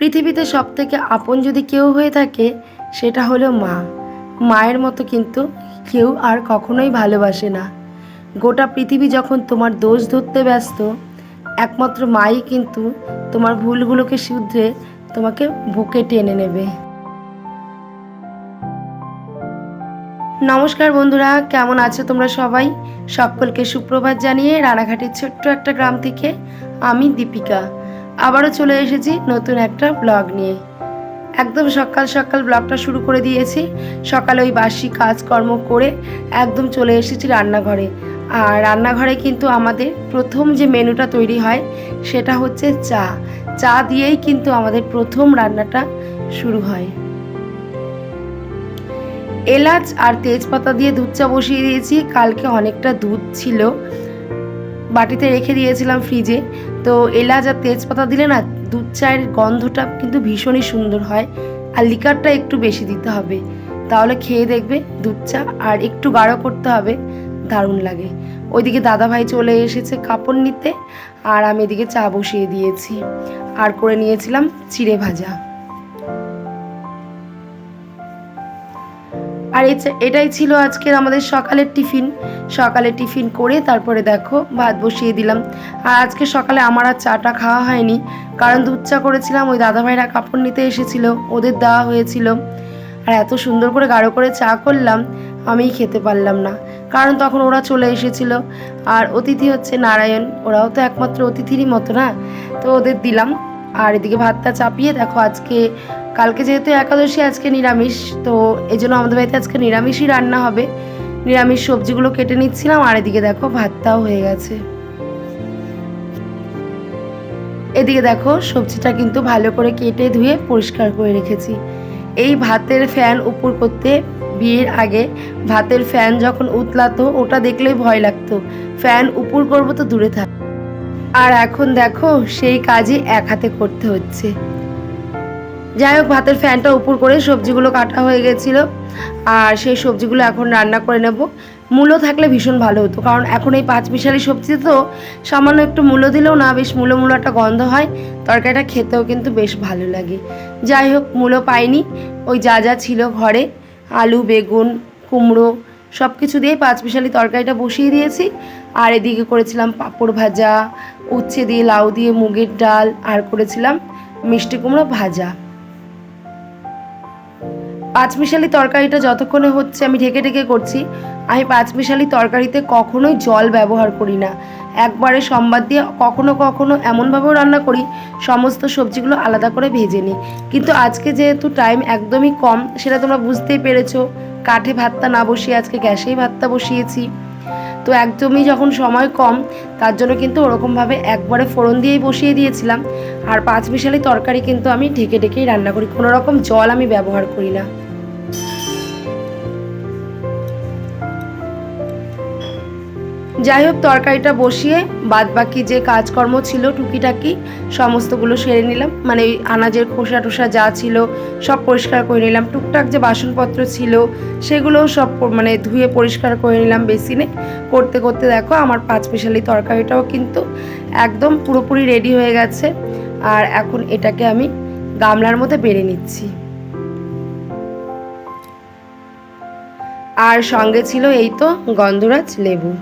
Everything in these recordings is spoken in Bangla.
পৃথিবীতে সব থেকে আপন যদি কেউ হয়ে থাকে, সেটা হলো মা। মায়ের মতো কিন্তু কেউ আর কখনোই ভালোবাসে না। গোটা পৃথিবী যখন তোমার দোষ ধরতে ব্যস্ত, একমাত্র মাই কিন্তু তোমার ভুলগুলোকে শুধরে তোমাকে বুকে টেনে নেবে। নমস্কার বন্ধুরা, কেমন আছো তোমরা সবাই? সকলকে সুপ্রভাত জানিয়ে রানাঘাটের ছোট্ট একটা গ্রাম থেকে আমি দীপিকা। আবারও চলে এসেছি নতুন একটা ব্লগ নিয়ে। একদম সকাল সকাল ব্লগটা শুরু করে দিয়েছি। সকালে ওই বাসি কাজকর্ম করে একদম চলে এসেছি রান্নাঘরে। আর রান্নাঘরে কিন্তু আমাদের প্রথম যে মেনুটা তৈরি হয়, সেটা হচ্ছে চা। চা দিয়েই কিন্তু আমাদের প্রথম রান্নাটা শুরু হয়। এলাচ আর তেজপাতা দিয়ে দুধ চা বসিয়ে দিয়েছি। কালকে অনেকটা দুধ ছিল। বাটিতে রেখে দিয়েছিলাম ফ্রিজে। তো এলাচ আর তেজপাতা দিলে না দুধ চায়ের গন্ধটা কিন্তু ভীষণই সুন্দর হয়। আর লিকারটা একটু বেশি দিতে হবে। তাহলে খেয়ে দেখবে দুধ চা আর একটু গাঢ় করতে হবে। দারুণ লাগে। ওইদিকে দাদাভাই চলে এসেছে কাপড় নিতে। আর আমি এদিকে চা বসিয়ে দিয়েছি। আর করে নিয়েছিলাম চিড়ে ভাজা। আর এটাই ছিল আজকের আমাদের সকালের টিফিন। সকালে টিফিন করে তারপরে দেখো ভাত বসিয়ে দিলাম। আর আজকে সকালে আমার আর চাটা খাওয়া হয়নি। কারণ দুধ চা করেছিলাম, ওই দাদাভাইরা কাপড় নিতে এসেছিল, ওদের দেওয়া হয়েছিল। আর এত সুন্দর করে গাঢ় করে চা করলাম, আমিই খেতে পারলাম না। কারণ তখন ওরা চলে এসেছিল। আর অতিথি হচ্ছে নারায়ণ, ওরাও তো একমাত্র অতিথিরই মতো না? তো ওদের দিলাম। আর এদিকে ভাতটা চাপিয়ে দেখো আজকে, কালকে যেহেতু একাদশী, আজকে নিরামিষ, তো এই জন্য আমাদের বাড়িতে আজকে নিরামিষই রান্না হবে। নিরামিষ সবজিগুলো কেটে নিচ্ছিলাম, আর এদিকে দেখো ভাতটাও হয়ে গেছে। এদিকে দেখো সবজিটা কিন্তু ভালো করে কেটে ধুয়ে পরিষ্কার করে রেখেছি। এই ভাতের ফ্যান উপর করতে বিয়ের আগে ভাতের ফ্যান যখন উতলাতো, ওটা দেখলেই ভয় লাগতো। ফ্যান উপর করব তো দূরে থাক। আর এখন দেখো সেই কাজই এক হাতে করতে হচ্ছে। যাই হোক, ভাতের ফ্যানটা উপর করে সবজিগুলো কাটা হয়ে গেছিল। আর সেই সবজিগুলো এখন রান্না করে নেব। মূলো থাকলে ভীষণ ভালো হতো, কারণ এখন এই পাঁচ মিশালি সবজি তো সামান্য একটু মূলো দিলেও না, বেশ মূলো মূলো একটা গন্ধ হয়। তরকারিটা খেতেও কিন্তু বেশ ভালো লাগে। যাই হোক মূলো পাইনি। ওই যা যা ছিল ঘরে, আলু, বেগুন, কুমড়ো সব কিছু দিয়ে পাঁচ মিশালি তরকারিটা বসিয়ে দিয়েছি। আর এদিকে করেছিলাম পাঁপড় ভাজা, উচ্ছে দিয়ে লাউ দিয়ে মুগের ডাল, আর করেছিলাম মিষ্টি কুমড়ো ভাজা। পাঁচমিশালি তরকারিটা যতক্ষণে হচ্ছে আমি ঢেকে ঢেকে করছি, আমি পাঁচমিশালি তরকারিতে কখনোই জল ব্যবহার করি না। একবারে সম্বাদ দিয়ে কখনো কখনো এমনভাবেও রান্না করি, সমস্ত সবজিগুলো আলাদা করে ভেজে নিই। কিন্তু আজকে যেহেতু টাইম একদমই কম, সেটা তোমরা বুঝতেই পেরেছ, কাঠে ভাতটা না বসিয়ে আজকে গ্যাসেই ভাতটা বসিয়েছি। তো একদমই যখন সময় কম, তার জন্য কিন্তু ওরকমভাবে একবারে ফোড়ন দিয়েই বসিয়ে দিয়েছিলাম। আর পাঁচ মিশালি তরকারি কিন্তু আমি ঢেকে ঢেকেই রান্না করি। কোনো রকম জল আমি ব্যবহার করি না। যাই হোক, তরকারিটা বসিয়ে বাদ বাকি যে কাজকর্ম ছিল টুকিটাকি, সমস্তগুলো সেরে নিলাম। মানে ওই আনাজের খোসা টোসা যা ছিল সব পরিষ্কার করে নিলাম। টুকটাক যে বাসনপত্র ছিল সেগুলোও সব মানে ধুয়ে পরিষ্কার করে নিলাম বেসিনে। করতে করতে দেখো আমার পাঁচ মিশালি তরকারিটাও কিন্তু একদম পুরোপুরি রেডি হয়ে গেছে। আর এখন এটাকে আমি গামলার মধ্যে বেড়ে নিচ্ছি। আর সঙ্গে ছিল এই তো গন্ধরাজ লেবু।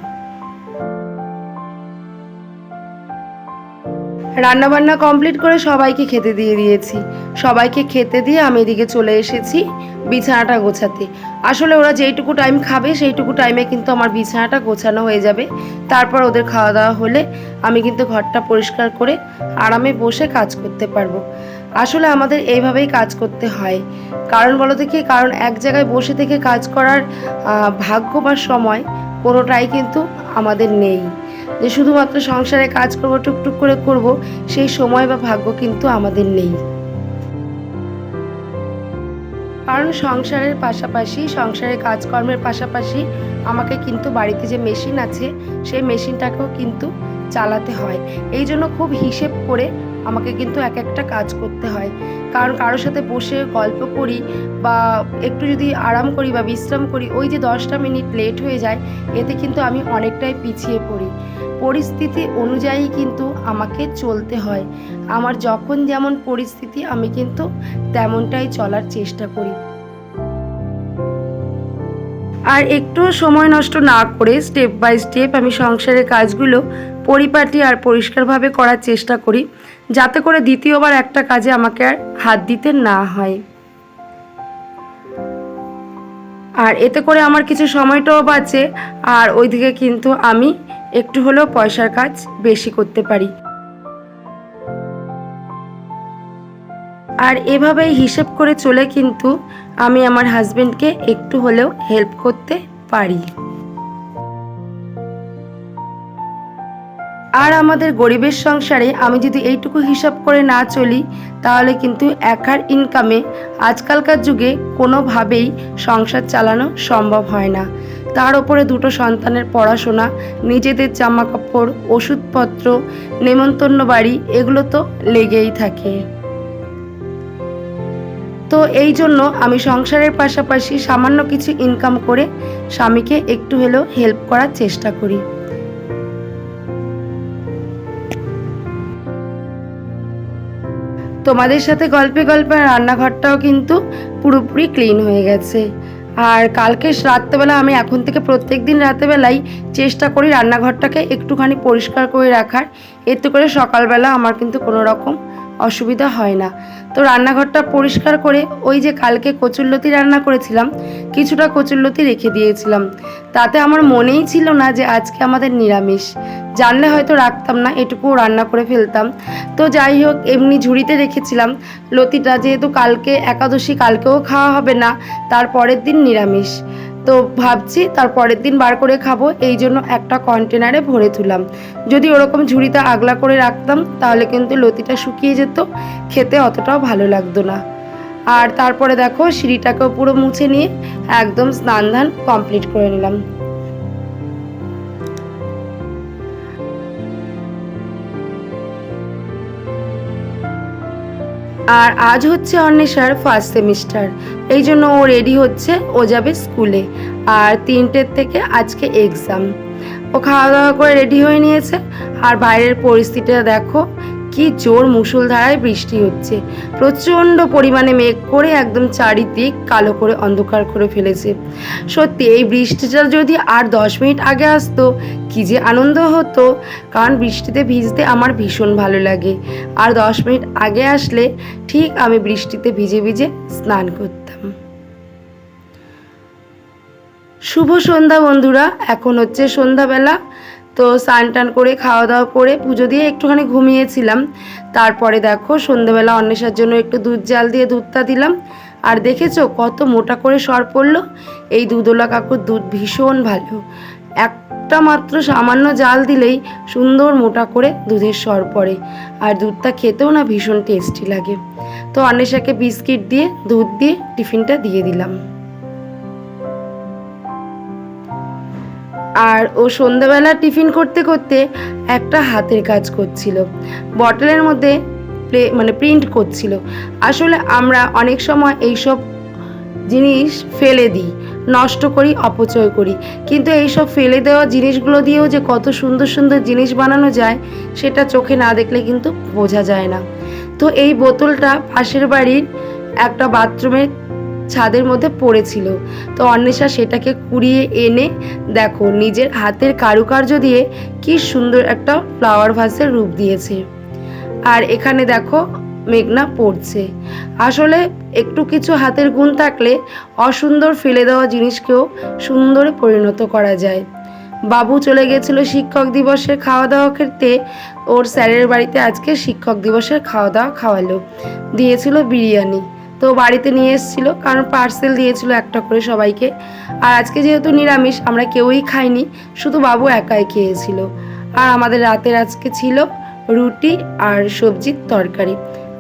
রান্নাবান্না কমপ্লিট করে সবাইকে খেতে দিয়ে দিয়েছি। সবাইকে খেতে দিয়ে আমি এদিকে চলে এসেছি বিছানাটা গোছাতে। আসলে ওরা যেইটুকু টাইম খাবে, সেইটুকু টাইমে কিন্তু আমার বিছানাটা গোছানো হয়ে যাবে। তারপর ওদের খাওয়া দাওয়া হলে আমি কিন্তু ঘরটা পরিষ্কার করে আরামে বসে কাজ করতে পারব। আসলে আমাদের এইভাবেই কাজ করতে হয়। কারণ বলো দেখি কারণ এক জায়গায় বসে থেকে কাজ করার ভাগ্য বা সময় কোনোটাই কিন্তু আমাদের নেই। যে শুধুমাত্র সংসারে কাজ করব, টুকটুক করে করব, সেই সময় বা ভাগ্য কিন্তু আমাদের নেই। কারণ সংসারের পাশাপাশি সংসারের কাজকর্মের পাশাপাশি আমাকে কিন্তু বাড়িতে যে মেশিন আছে, সেই মেশিনটাকেও কিন্তু চালাতে হয়। এই জন্য খুব হিসেব করে আমাকে কিন্তু এক একটা কাজ করতে হয়। কারণ কারোর সাথে বসে গল্প করি বা একটু যদি আরাম করি বা বিশ্রাম করি, ওই যে দশটা মিনিট লেট হয়ে যায়, এতে কিন্তু আমি অনেকটাই পিছিয়ে পড়ি। পরিস্থিতি অনুযায়ী কিন্তু আমাকে চলতে হয়। আমার যখন যেমন পরিস্থিতি, আমি কিন্তু তেমনটাই চলার চেষ্টা করি। আর একটু সময় নষ্ট না করে স্টেপ বাই স্টেপ আমি সংসারের কাজগুলো পরিপাটি আর পরিষ্কারভাবে করার চেষ্টা করি, যাতে করে দ্বিতীয়বার একটা কাজে আমাকে আর হাত দিতে না হয়। আর এতে করে আমার কিছু সময়টাও বাঁচে, আর ওইদিকে কিন্তু আমি একটু হলেও পয়সার কাজ বেশি করতে পারি। আর এভাবেই হিসেব করে চলে কিন্তু আমি আমার হাজবেন্ডকে একটু হলেও হেল্প করতে পারি। আর আমাদের গরিবের সংসারে আমি যদি এইটুকু হিসাব করে না চলি, তাহলে কিন্তু একার ইনকামে আজকালকার যুগে কোনোভাবেই সংসার চালানো সম্ভব হয় না। তার ওপরে দুটো সন্তানের পড়াশোনা, নিজেদের জামাকাপড়, ওষুধপত্র, নেমন্তন্ন বাড়ি, এগুলো তো লেগেই থাকে। তো এই জন্য আমি সংসারের পাশাপাশি সামান্য কিছু ইনকাম করে স্বামীকে একটু হলেও হেল্প করার চেষ্টা করি। তোমাদের সাথে গল্পে গল্পে রান্নাঘরটাও কিন্তু পুরোপুরি ক্লিন হয়ে গেছে। আর কালকে রাত্রেবেলা আমি এখন থেকে প্রত্যেক দিন রাতেবেলাই চেষ্টা করি রান্নাঘরটাকে একটুখানি পরিষ্কার করে রাখার। এতে করে সকালবেলা আমার কিন্তু কোনো রকম অসুবিধা হয় না। তো রান্নাঘরটা পরিষ্কার করে ওই যে কালকে কচুরলতি রান্না করেছিলাম, কিছুটা কচুরলতি রেখে দিয়েছিলাম। তাতে আমার মনেই ছিল না যে আজকে আমাদের নিরামিষ। জানলে হয়তো রাখতাম না, এটুকুও রান্না করে ফেলতাম। তো যাই হোক, এমনি ঝুড়িতে রেখেছিলাম। লতিটা যেহেতু কালকে একাদশী, কালকেও খাওয়া হবে না, তার পরের দিন নিরামিষ। তো ভাবছি তার পরের দিন বার করে খাব, এই জন্য একটা কন্টেনারে ভরে তুলাম। যদি ওরকম ঝুড়িতে আগলা করে রাখতাম, তাহলে কিন্তু লতিটা শুকিয়ে যেত, খেতে অতটাও ভালো লাগতো না। আর তারপরে দেখো, সিঁড়িটাকেও পুরো মুছে নিয়ে একদম স্নান ধান কমপ্লিট করে নিলাম। আর আজ হচ্ছে অন্বেষার ফার্স্ট সেমিস্টার এই জন্য ও রেডি হচ্ছে, ও যাবে স্কুলে আর তিনটের থেকে আজকে এক্সাম ও খাওয়া দাওয়া করে রেডি হয়ে নিয়েছে। আর বাইরের পরিস্থিতিটা দেখো কি জোর মুষলধারায় বৃষ্টি হচ্ছে। প্রচণ্ড পরিমাণে মেঘ করে একদম চারিদিক কালো করে অন্ধকার করে ফেলেছে। সত্যি, এই বৃষ্টিটা যদি আর দশ মিনিট আগে আসতো, কি যে আনন্দ হতো। কারণ বৃষ্টিতে ভিজতে আমার ভীষণ ভালো লাগে। আর দশ মিনিট আগে আসলে ঠিক আমি বৃষ্টিতে ভিজে ভিজে স্নান করতাম। শুভ সন্ধ্যা বন্ধুরা, এখন হচ্ছে সন্ধ্যাবেলা। তো স্নান টান করে খাওয়া দাওয়া করে পুজো দিয়ে একটুখানি ঘুমিয়েছিলাম। তারপরে দেখো সন্ধ্যাবেলা অন্বেষার জন্য একটু দুধ জাল দিয়ে দুধটা দিলাম। আর দেখেছ কত মোটা করে সর পড়ল? এই দুধওয়ালা কাকুর দুধ ভীষণ ভালো। একটা মাত্র সামান্য জাল দিলেই সুন্দর মোটা করে দুধের সর পড়ে। আর দুধটা খেতেও না ভীষণ টেস্টি লাগে। তো অন্বেষাকে বিস্কিট দিয়ে, দুধ দিয়ে টিফিনটা দিয়ে দিলাম। আর ও সন্ধ্যাবেলা টিফিন করতে করতে একটা হাতের কাজ করছিল। বটলের মধ্যে মানে প্রিন্ট করছিল। আসলে আমরা অনেক সময় এইসব জিনিস ফেলে দিই, নষ্ট করি, অপচয় করি। কিন্তু এইসব ফেলে দেওয়া জিনিসগুলো দিয়েও যে কত সুন্দর সুন্দর জিনিস বানানো যায়, সেটা চোখে না দেখলে কিন্তু বোঝা যায় না। তো এই বোতলটা পাশের বাড়ির একটা বাথরুমের ছাদের মধ্যে পড়েছিল। তো অন্বেষা সেটাকে কুড়িয়ে এনে, দেখো, নিজের হাতের কারুকার্য দিয়ে কি সুন্দর একটা ফ্লাওয়ার ভাসের রূপ দিয়েছে। আর এখানে দেখো, মেঘনা পড়ছে। আসলে একটু কিছু হাতের গুণ থাকলে অসুন্দর ফেলে দেওয়া জিনিসকেও সুন্দরে পরিণত করা যায়। বাবু চলে গেছিল শিক্ষক দিবসের খাওয়া দাওয়া খেতে। ওর স্যারের বাড়িতে আজকে শিক্ষক দিবসের খাওয়া দাওয়া খাওয়ালো। দিয়েছিল বিরিয়ানি। তো বাড়িতে নিয়ে এসেছিল, কারণ পার্সেল দিয়েছিল একটা করে সবাইকে। আর আজকে যেহেতু নিরামিষ, আমরা কেউই খাইনি, শুধু বাবু একাই খেয়েছিল। আর আমাদের রাতের আজকে ছিল রুটি আর সবজির তরকারি।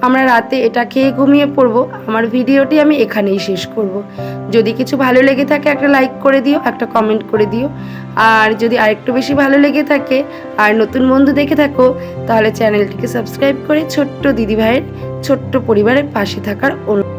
আমরা রাতে এটা খেয়ে ঘুমিয়ে পড়ব। আমার ভিডিওটি আমি এখানেই শেষ করব। যদি কিছু ভালো লেগে থাকে, একটা লাইক করে দিও, একটা কমেন্ট করে দিও। আর যদি আরেকটু বেশি ভালো লেগে থাকে, আর নতুন বন্ধু দেখে থাকো, তাহলে চ্যানেলটিকে সাবস্ক্রাইব করে ছোট্ট দিদিভাইয়ের ছোট্ট পরিবারের পাশে থাকার অনুরোধ।